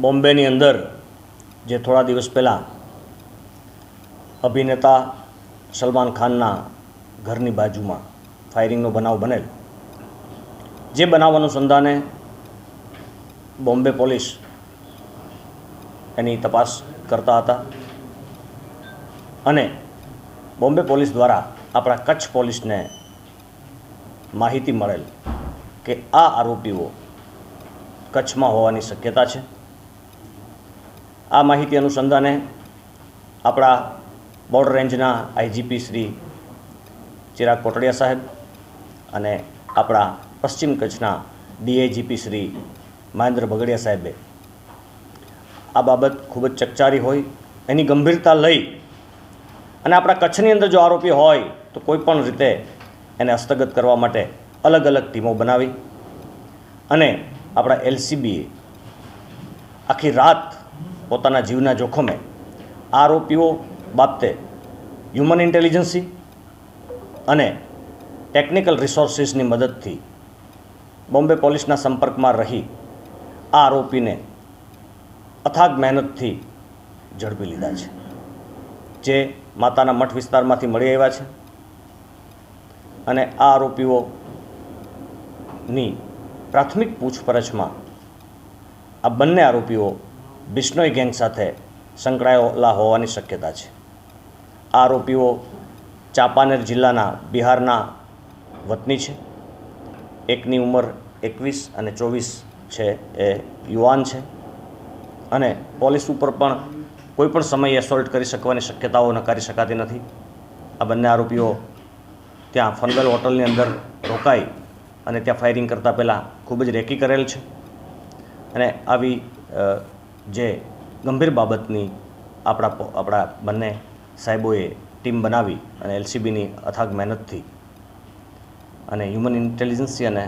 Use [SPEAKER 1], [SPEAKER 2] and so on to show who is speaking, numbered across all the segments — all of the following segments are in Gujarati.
[SPEAKER 1] બોમ્બેની અંદર જે થોડા દિવસ પહેલાં અભિનેતા સલમાન ખાનના ઘરની બાજુમાં ફાયરિંગનો બનાવ બનેલ. જે બનાવ અનુસંધાને બોમ્બે પોલીસ એની તપાસ કરતા હતા. અને બોમ્બે પોલીસ દ્વારા આપણા કચ્છ પોલીસને માહિતી મળેલ કે આ આરોપીઓ કચ્છમાં હોવાની શક્યતા છે. આ માહિતી અનુસંધાને આપણા બોર્ડર રેન્જના આઈજીપી શ્રી ચિરાગ કોટડિયા સાહેબ અને આપણા પશ્ચિમ કચ્છના ડીએજીપી શ્રી મહેન્દ્ર બગડિયા સાહેબે આ બાબત ખૂબ જ ચકચારી હોય, એની ગંભીરતા લઈ અને આપણા કચ્છની અંદર જો આરોપી હોય, તો કોઈ પણ રીતે એને હસ્તગત કરવા માટે અલગ અલગ ટીમો બનાવી અને આપણા એલસીબીએ આખી રાત પોતાના જીવના જોખમે આરોપીઓ બાબતે હ્યુમન ઇન્ટેલિજન્સી અને ટેકનિકલ રિસોર્સિસની મદદથી બોમ્બે પોલીસના સંપર્કમાં રહી આ આરોપીને અથાગ મહેનતથી ઝડપી લીધા છે. જે માતાના મઠ વિસ્તારમાંથી મળી આવ્યા છે. અને આ આરોપીઓની પ્રાથમિક પૂછપરછમાં આ બંને આરોપીઓ બિશ્નોઈ ગેંગ સાથે સંકળાયેલા હોવાની શક્યતા છે. આ આરોપીઓ ચાંપાનેર જિલ્લાના બિહારના વતની છે. એકની ઉંમર એકવીસ અને ચોવીસ છે એ યુવાન છે. અને પોલીસ ઉપર પણ કોઈ પણ સમયે એસોલ્ટ કરી શકવાની શક્યતાઓ નકારી શકાતી નથી. આ બંને આરોપીઓ ત્યાં ફનવેલ હોટલની અંદર રોકાઈ અને ત્યાં ફાયરિંગ કરતાં પહેલાં ખૂબ જ રેકી કરેલ છે. અને આવી જે ગંભીર બાબતની આપણા આપણા બંને સાહેબોએ ટીમ બનાવી અને એલસીબીની અથાગ મહેનતથી અને હ્યુમન ઇન્ટેલિજન્સી અને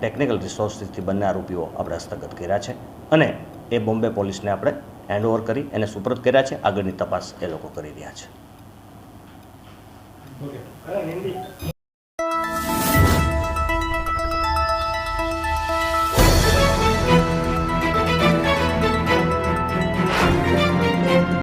[SPEAKER 1] ટેકનિકલ રિસોર્સિસથી બંને આરોપીઓ આપણે હસ્તગત કર્યા છે. અને એ બોમ્બે પોલીસને આપણે હેન્ડઓવર કરી એને સુપ્રત કર્યા છે. આગળની તપાસ એ લોકો કરી રહ્યા છે.